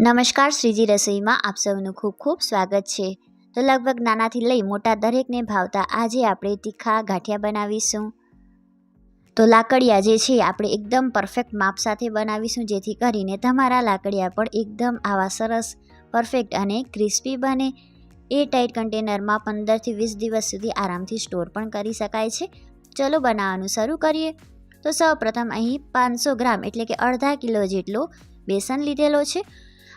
નમસ્કાર શ્રીજી રસોઈમાં આપ સૌનું ખૂબ ખૂબ સ્વાગત છે. તો લગભગ નાનાથી લઈ મોટા દરેકને ભાવતા આજે આપણે તીખા ગાંઠિયા બનાવીશું. તો લાકડિયા જે છે, આપણે એકદમ પરફેક્ટ માપ સાથે બનાવીશું, જેથી કરીને તમારા લાકડિયા પણ એકદમ આવા સરસ પરફેક્ટ અને ક્રિસ્પી બને. એ ટાઈટ કન્ટેનરમાં પંદરથી વીસ દિવસ સુધી આરામથી સ્ટોર પણ કરી શકાય છે. ચલો બનાવવાનું શરૂ કરીએ. તો સૌપ્રથમ અહીં પાંચસો ગ્રામ એટલે કે અડધા કિલો જેટલો બેસન લીધેલો છે.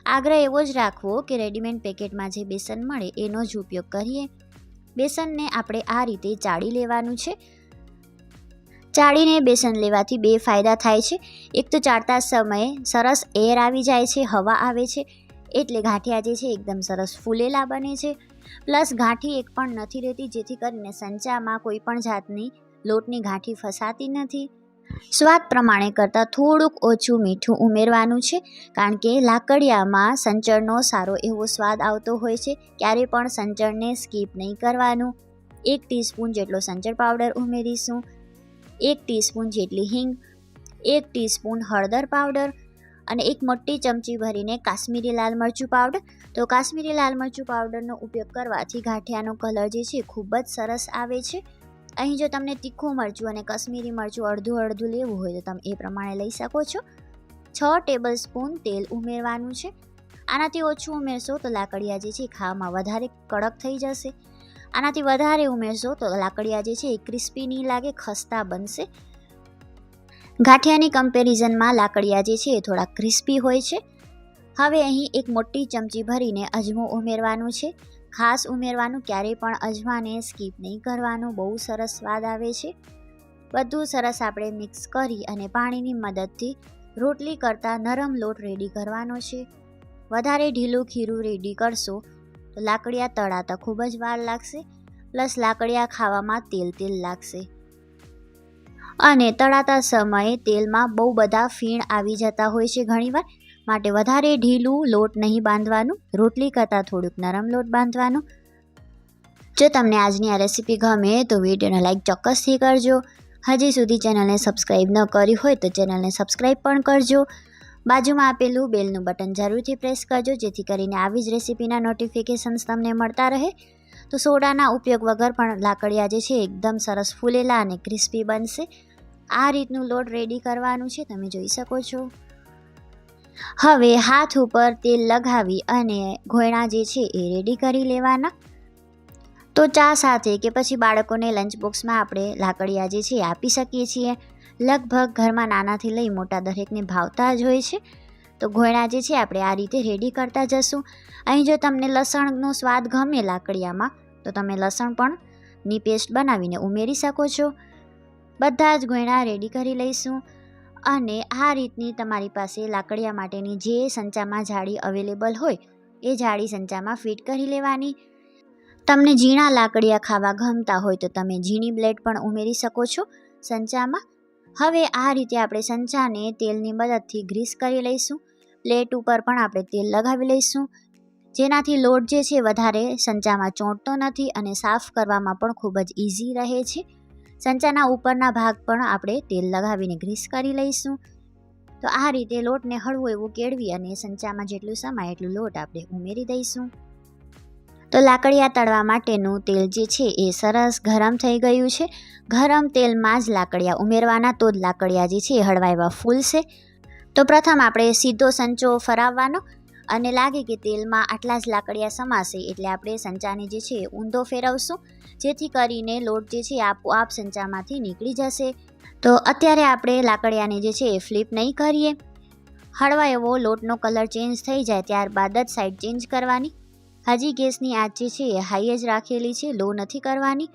આગ્રહ એવો જ રાખવો કે રેડીમેડ પેકેટમાં જે બેસન મળે એનો જ ઉપયોગ કરીએ. બેસનને આપણે આ રીતે ચાળી લેવાનું છે. ચાળીને બેસન લેવાથી બે ફાયદા થાય છે. એક તો ચાળતા સમયે સરસ એર આવી જાય છે, હવા આવે છે, એટલે ગાંઠિયા જે છે એકદમ સરસ ફૂલેલા બને છે. પ્લસ ગાંઠી એક પણ નથી રહેતી, જેથી કરીને સંચામાં કોઈ પણ જાતની લોટની ગાંઠી ફસાતી નથી. સ્વાદ પ્રમાણે કરતાં થોડુંક ઓછું મીઠું ઉમેરવાનું છે, કારણ કે લાકડિયામાં સંચળનો સારો એવો સ્વાદ આવતો હોય છે ક્યારે પણ સંચળને સ્કીપ નહીં કરવાનું. એક ટીસ્પૂન જેટલો સંચળ પાવડર ઉમેરીશું, એક ટીસ્પૂન જેટલી હિંગ, એક ટીસ્પૂન હળદર પાવડર અને એક મોટી ચમચી ભરીને કાશ્મીરી લાલ મરચું પાવડર. તો કાશ્મીરી લાલ મરચું પાવડરનો ઉપયોગ કરવાથી ગાંઠિયાનો કલર જે છે ખૂબ જ સરસ આવે છે. અહીં જો તમને તીખું મરચું અને કશ્મીરી મરચું અડધું અડધું લેવું હોય તો તમે એ પ્રમાણે લઈ શકો છો. છ ટેબલ સ્પૂન તેલ ઉમેરવાનું છે. આનાથી ઓછું ઉમેરશો તો લાકડિયા જે છે ખાવામાં વધારે કડક થઈ જશે. આનાથી વધારે ઉમેરશો તો લાકડિયા જે છે એ ક્રિસ્પી નહીં લાગે, ખસ્તા બનશે. ગાંઠિયાની કમ્પેરિઝનમાં લાકડિયા જે છે એ થોડા ક્રિસ્પી હોય છે. હવે અહીં એક મોટી ચમચી ભરીને અજમો ઉમેરવાનું છે. ખાસ ઉમેરવાનું ક્યારેય પણ અજમાને સ્કીપ નહીં કરવાનું. બહુ સરસ સ્વાદ આવે છે. બધું સરસ આપણે મિક્સ કરી અને પાણીની મદદથી રોટલી કરતાં નરમ લોટ રેડી કરવાનો છે. વધારે ઢીલું ખીરું રેડી કરશો તો લાકડિયા તળાતા ખૂબ જ વાર લાગશે. પ્લસ લાકડિયા ખાવામાં તેલ તેલ લાગશે. અને તળાતા સમયે તેલમાં બહુ બધા ફીણ આવી જતા હોય છે ઘણીવાર. માટે વધારે ઢીલું લોટ નહીં બાંધવાનું, રોટલી કરતાં થોડુંક નરમ લોટ બાંધવાનું. જો તમને આજની આ રેસીપી ગમે તો વિડીયોને લાઈક ચોક્કસથી કરજો. હજી સુધી ચેનલને સબસ્ક્રાઈબ ન કરી હોય તો ચેનલને સબસ્ક્રાઈબ પણ કરજો. બાજુમાં આપેલું બેલનું બટન જરૂરથી પ્રેસ કરજો, જેથી કરીને આવી જ રેસીપીના નોટિફિકેશન્સ તમને મળતા રહે. તો સોડાના ઉપયોગ વગર પણ લાકડિયા જે છે એકદમ સરસ ફૂલેલા અને ક્રિસ્પી બનશે. આ રીતનું લોટ રેડી કરવાનું છે, તમે જોઈ શકો છો. હવે હાથ ઉપર તેલ લગાવી અને ઘોયણા જે છે એ રેડી કરી લેવાના. તો ચા સાથે કે પછી બાળકોને લંચ બોક્સમાં આપણે લાકડિયા જે છે આપી શકીએ છીએ. લગભગ ઘરમાં નાનાથી લઈ મોટા દરેકને ભાવતા જ હોય છે. તો ઘોયણા જે છે આપણે આ રીતે રેડી કરતા જશું. અહીં જો તમને લસણનો સ્વાદ ગમે લાકડિયામાં, તો તમે લસણ પણ ની પેસ્ટ બનાવીને ઉમેરી શકો છો. બધા જ ગોયણા રેડી કરી લઈશું. અને આ રીતની તમારી પાસે લાકડિયા માટેની જે સંચામાં જાળી અવેલેબલ હોય, એ જાળી સંચામાં ફિટ કરી લેવાની. તમને ઝીણા લાકડિયા ખાવા ગમતા હોય તો તમે ઝીણી બ્લેડ પણ ઉમેરી શકો છો સંચામાં. હવે આ રીતે આપણે સંચાને તેલની મદદથી ગ્રીસ કરી લઈશું. પ્લેટ ઉપર પણ આપણે તેલ લગાવી લઈશું. જેનાથી લોટ જે છે વધારે સંચામાં ચોંટતો નથી અને સાફ કરવામાં પણ ખૂબ જ ઇઝી રહે છે. સંચાના ઉપરના ભાગ પણ આપણે તેલ લગાવીને ગ્રીસ કરી લઈશું. તો આ રીતે લોટને હળવું એવું કેળવી અને સંચામાં જેટલું સમાય એટલું લોટ આપણે ઉમેરી દઈશું. તો લાકડિયા તળવા માટેનું તેલ જે છે એ સરસ ગરમ થઈ ગયું છે. ગરમ તેલમાં જ લાકડિયા ઉમેરવાના તો જ લાકડિયા જે છે એ હળવા એવા ફૂલશે. તો પ્રથમ આપણે સીધો સંચો ફરાવવાનો. અને લાગે કે તેલમાં આટલા જ લાકડિયા સમાશે એટલે આપણે સંચાને જે છે ઊંધો ફેરવશું. જેથી કરીને લોટ જે છે આપોઆપ સંચામાંથી નીકળી જશે. તો અત્યારે આપણે લાકડિયાને જે છે એ ફ્લિપ નહીં કરીએ. હળવા એવો લોટનો કલર ચેન્જ થઈ જાય ત્યારબાદ જ સાઈડ ચેન્જ કરવાની. હજી ગેસની આંચ જે છે એ હાઈ જ રાખેલી છે, લો નથી કરવાની.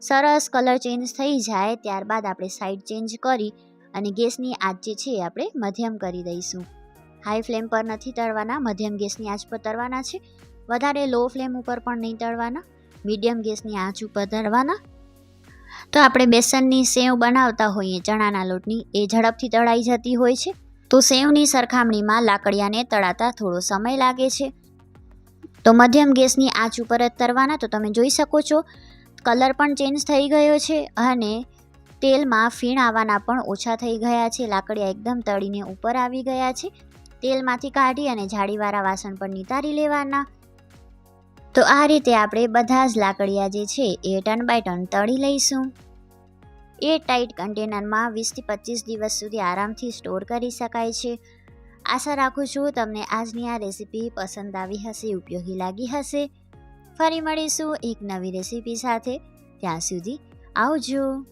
સરસ કલર ચેન્જ થઈ જાય ત્યારબાદ આપણે સાઈડ ચેન્જ કરી અને ગેસની આંચ જે છે એ આપણે મધ્યમ કરી દઈશું. હાઈ ફ્લેમ પર નથી તળવાના, મધ્યમ ગેસની આંચ પર તળવાના છે. વધારે લો ફ્લેમ ઉપર પણ નહીં તળવાના, મીડિયમ ગેસની આંચ ઉપર તળવાના. તો આપણે બેસનની સેવ બનાવતા હોઈએ, ચણાના લોટની, એ ઝડપથી તળાઈ જતી હોય છે. તો સેવની સરખામણીમાં લાકડિયાને તળાતા થોડો સમય લાગે છે. તો મધ્યમ ગેસની આંચ ઉપર જ તરવાના તો તમે જોઈ શકો છો, કલર પણ ચેન્જ થઈ ગયો છે અને તેલમાં ફીણ આવવાના પણ ઓછા થઈ ગયા છે. લાકડિયા એકદમ તળીને ઉપર આવી ગયા છે. તેલમાંથી કાઢી અને જાળીવાળા વાસણ પર નિતારી લેવાના. તો આ રીતે આપણે બધા જ લાકડિયા જે છે એ ટન બાય ટન તળી લઈશું. એ ટાઈટ કન્ટેનરમાં વીસથી પચીસ દિવસ સુધી આરામથી સ્ટોર કરી શકાય છે. આશા રાખું છું તમને આજની આ રેસીપી પસંદ આવી હશે, ઉપયોગી લાગી હશે. ફરી મળીશું એક નવી રેસીપી સાથે. ત્યાં સુધી આવજો.